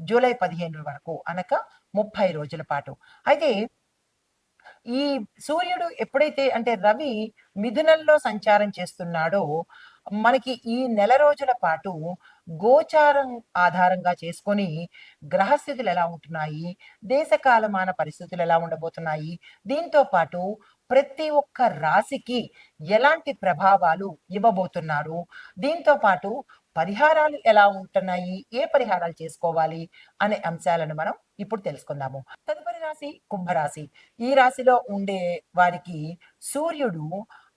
July పదిహేను వరకు అనగా ముప్పై రోజుల పాటు. అయితే ఈ సూర్యుడు ఎప్పుడైతే అంటే రవి మిథునంలో సంచారం చేస్తున్నాడో మనకి ఈ నెల రోజుల పాటు గోచారం ఆధారంగా చేసుకొని గ్రహస్థితులు ఎలా ఉంటున్నాయి దేశకాలమాన పరిస్థితులు ఎలా ఉండబోతున్నాయి దీంతో పాటు ప్రతి ఒక్క రాశికి ఎలాంటి ప్రభావాలు ఇవ్వబోతున్నారు దీంతో పాటు పరిహారాలు ఎలా ఉంటున్నాయి? ఏ పరిహారాలు చేసుకోవాలి? అనే అంశాలను మనం ఇప్పుడు తెలుసుకుందాము. తదుపరి రాశి కుంభరాశి. ఈ రాశిలో ఉండే వారికి సూర్యుడు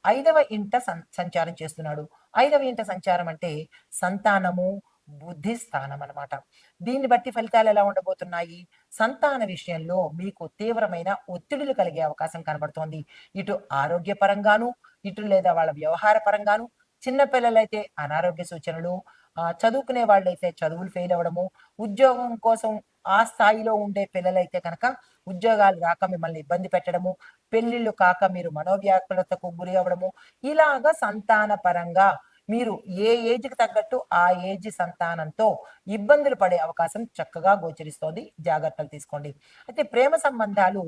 ఐదవ ఇంట సంచారం చేస్తున్నాడు. ఐదవ ఇంట సంచారం అంటే సంతానము బుద్ధి స్థానం అన్నమాట. దీన్ని బట్టి ఫలితాలు ఎలా ఉండబోతున్నాయి? సంతాన విషయంలో మీకు తీవ్రమైన ఒత్తిడులు కలిగే అవకాశం కనబడుతోంది. ఇటు ఆరోగ్యపరంగాను ఇటు లేదా వాళ్ళ వ్యవహార పరంగాను చిన్న పిల్లలైతే అనారోగ్య సూచనలు ఆ, చదువుకునే వాళ్ళైతే చదువులు ఫెయిల్ అవ్వడము ఉద్యోగం కోసం ఆ స్థాయిలో ఉండే పిల్లలైతే కనుక ఉద్యోగాలు రాక మిమ్మల్ని ఇబ్బంది పెట్టడము పెళ్ళిళ్ళు కాక మీరు మనోవ్యాకులతకు గురి అవ్వడము ఇలాగా సంతాన పరంగా మీరు ఏ ఏజ్కి తగ్గట్టు ఆ ఏజ్ సంతానంతో ఇబ్బందులు పడే అవకాశం చక్కగా గోచరిస్తోంది. జాగ్రత్తలు తీసుకోండి. అయితే ప్రేమ సంబంధాలు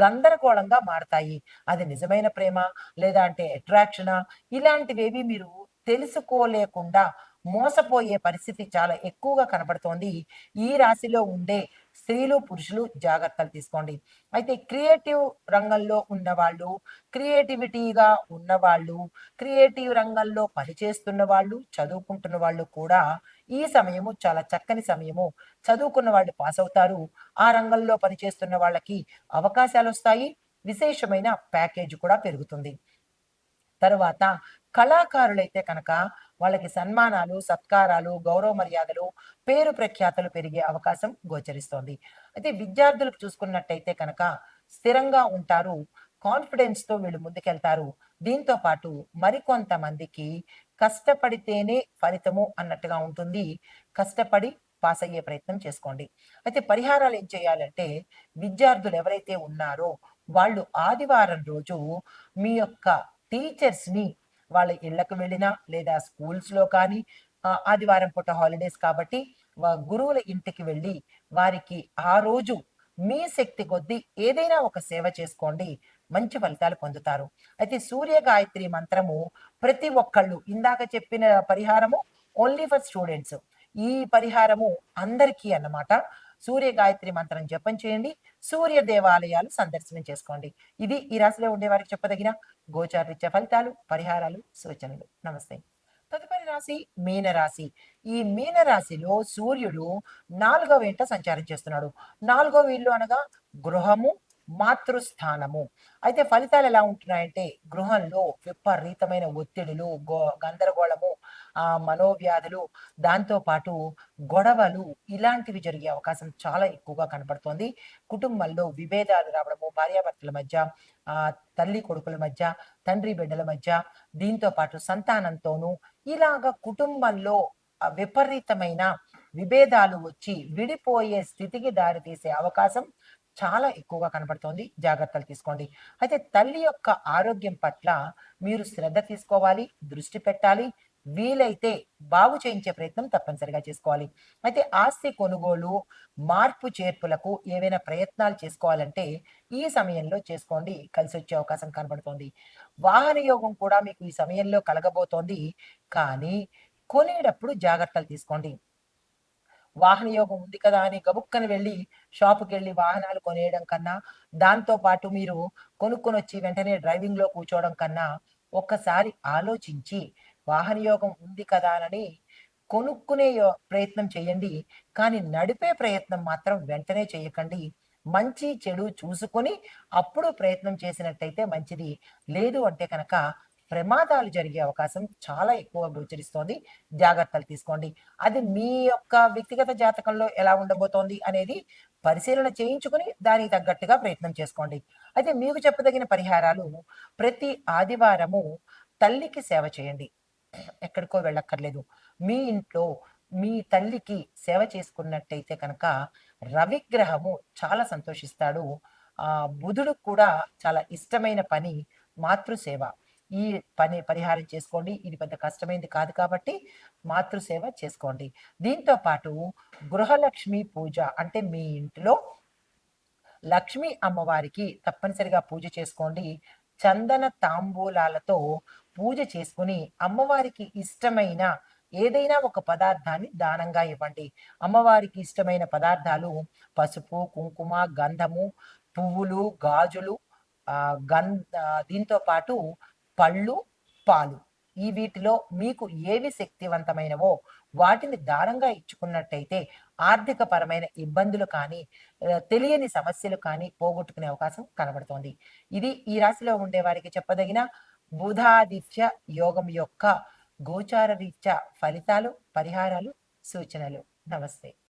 గందరగోళంగా మారతాయి. అది నిజమైన ప్రేమ లేదా అంటే అట్రాక్షనా ఇలాంటివేవి మీరు తెలుసుకోలేకుండా మోసపోయే పరిస్థితి చాలా ఎక్కువగా కనబడుతోంది. ఈ రాశిలో ఉండే స్త్రీలు పురుషులు జాగ్రత్తలు తీసుకోండి. అయితే క్రియేటివ్ రంగంలో ఉన్నవాళ్ళు క్రియేటివిటీగా ఉన్నవాళ్ళు క్రియేటివ్ రంగంలో పనిచేస్తున్న వాళ్ళు చదువుకుంటున్న వాళ్ళు కూడా ఈ సమయము చాలా చక్కని సమయము. చదువుకున్న వాళ్ళు పాస్ అవుతారు. ఆ రంగంలో పనిచేస్తున్న వాళ్ళకి అవకాశాలు వస్తాయి. విశేషమైన ప్యాకేజ్ కూడా పెరుగుతుంది. తరువాత కళాకారులైతే కనుక వాళ్ళకి సన్మానాలు సత్కారాలు గౌరవ మర్యాదలు పేరు ప్రఖ్యాతలు పెరిగే అవకాశం గోచరిస్తోంది. అయితే విద్యార్థులకు చూసుకున్నట్టయితే కనుక స్థిరంగా ఉంటారు కాన్ఫిడెన్స్తో వీళ్ళు ముందుకెళ్తారు. దీంతో పాటు మరికొంతమందికి కష్టపడితేనే ఫలితము అన్నట్టుగా ఉంటుంది. కష్టపడి పాస్ అయ్యే ప్రయత్నం చేసుకోండి. అయితే పరిహారాలు ఏం చేయాలంటే విద్యార్థులు ఎవరైతే ఉన్నారో వాళ్ళు ఆదివారం రోజు మీ యొక్క టీచర్స్ని వాళ్ళ ఇళ్ళకు వెళ్ళినా లేదా స్కూల్స్లో కానీ ఆదివారం పూట హాలిడేస్ కాబట్టి గురువుల ఇంటికి వెళ్ళి వారికి ఆ రోజు మీ శక్తి కొద్దీ ఏదైనా ఒక సేవ చేసుకోండి. మంచి ఫలితాలు పొందుతారు. అయితే సూర్య గాయత్రి మంత్రము ప్రతి ఒక్కళ్ళు ఇందాక చెప్పిన పరిహారము ఓన్లీ ఫర్ స్టూడెంట్స్ ఈ పరిహారము అందరికీ అన్నమాట. సూర్య గాయత్రి మంత్రం జపం చేయండి. సూర్య దేవాలయాలు సందర్శనం చేసుకోండి. ఇది ఈ రాశిలో ఉండే వారికి చెప్పదగిన గోచారరీత్యా ఫలితాలు పరిహారాలు సూచనలు. నమస్తే. తదుపరి రాశి మీనరాశి. ఈ మీనరాశిలో సూర్యుడు నాలుగవ ఇంట సంచారం చేస్తున్నాడు. నాలుగవ ఇల్లు అనగా గృహము మాతృస్థానము. అయితే ఫలితాలు ఎలా ఉంటున్నాయంటే గృహంలో విపరీతమైన ఒత్తిడులు గో గందరగోళము ఆ మనోవ్యాధులు దాంతో పాటు గొడవలు ఇలాంటివి జరిగే అవకాశం చాలా ఎక్కువగా కనపడుతోంది. కుటుంబంలో విభేదాలు రావడము భార్యాభర్తల మధ్య ఆ తల్లి కొడుకుల మధ్య తండ్రి బిడ్డల మధ్య దీంతో పాటు సంతానంతోనూ ఇలాగ కుటుంబంలో విపరీతమైన విభేదాలు వచ్చి విడిపోయే స్థితికి దారితీసే అవకాశం చాలా ఎక్కువగా కనబడుతోంది జాగ్రత్తలు తీసుకోండి. అయితే తల్లి యొక్క ఆరోగ్యం పట్ల మీరు శ్రద్ధ తీసుకోవాలి దృష్టి పెట్టాలి. వీలైతే బాగు చేయించే ప్రయత్నం తప్పనిసరిగా చేసుకోవాలి. అయితే ఆస్తి కొనుగోలు మార్పు చేర్పులకు ఏవైనా ప్రయత్నాలు చేసుకోవాలంటే ఈ సమయంలో చేసుకోండి. కలిసి వచ్చే అవకాశం కనబడుతోంది. వాహన యోగం కూడా మీకు ఈ సమయంలో కలగబోతోంది. కానీ కొనేటప్పుడు జాగ్రత్తలు తీసుకోండి. వాహన యోగం ఉంది కదా అని గబుక్కని వెళ్ళి షాపుకి వెళ్ళి వాహనాలు కొనేయడం కన్నా దాంతో పాటు మీరు కొనుక్కొని వచ్చి వెంటనే డ్రైవింగ్లో కూర్చోవడం కన్నా ఒక్కసారి ఆలోచించి వాహన యోగం ఉంది కదా అని కొనుక్కునే యో- ప్రయత్నం చేయండి. కానీ నడిపే ప్రయత్నం మాత్రం వెంటనే చేయకండి. మంచి చెడు చూసుకొని అప్పుడు ప్రయత్నం చేసినట్టయితే మంచిది. లేదు అంటే కనుక ప్రమాదాలు జరిగే అవకాశం చాలా ఎక్కువ గోచరిస్తోంది. జాగ్రత్తలు తీసుకోండి. అది మీ యొక్క వ్యక్తిగత జాతకంలో ఎలా ఉండబోతోంది అనేది పరిశీలన చేయించుకుని దానికి తగ్గట్టుగా ప్రయత్నం చేసుకోండి. అయితే మీకు చెప్పదగిన పరిహారాలు ప్రతి ఆదివారము తల్లికి సేవ చేయండి. ఎక్కడికో వెళ్ళక్కర్లేదు. మీ ఇంట్లో మీ తల్లికి సేవ చేసుకున్నట్టయితే కనుక రవిగ్రహము చాలా సంతోషిస్తాడు. ఆ బుధుడు కూడా చాలా ఇష్టమైన పని మాతృసేవ. ఈ పని పరిహారం చేసుకోండి. ఇది పెద్ద కష్టమైంది కాదు కాబట్టి మాతృసేవ చేసుకోండి. దీంతో పాటు గృహలక్ష్మి పూజ అంటే మీ ఇంట్లో లక్ష్మీ అమ్మవారికి తప్పనిసరిగా పూజ చేసుకోండి. చందన తాంబూలాలతో పూజ చేసుకుని అమ్మవారికి ఇష్టమైన ఏదైనా ఒక పదార్థాన్ని దానంగా ఇవ్వండి. అమ్మవారికి ఇష్టమైన పదార్థాలు పసుపు కుంకుమ గంధము పువ్వులు గాజులు ఆ గంధ దీంతో పాటు పళ్ళు పాలు. ఈ వీటిలో మీకు ఏవి శక్తివంతమైనవో వాటిని దానంగా ఇచ్చుకున్నట్టయితే ఆర్థిక పరమైన ఇబ్బందులు కానీ తెలియని సమస్యలు కానీ పోగొట్టుకునే అవకాశం కనబడుతోంది. ఇది ఈ రాశిలో ఉండే వారికి చెప్పదగిన బుధాదిత్య యోగం యొక్క గోచార రీత్యా ఫలితాలు పరిహారాలు సూచనలు. నమస్తే.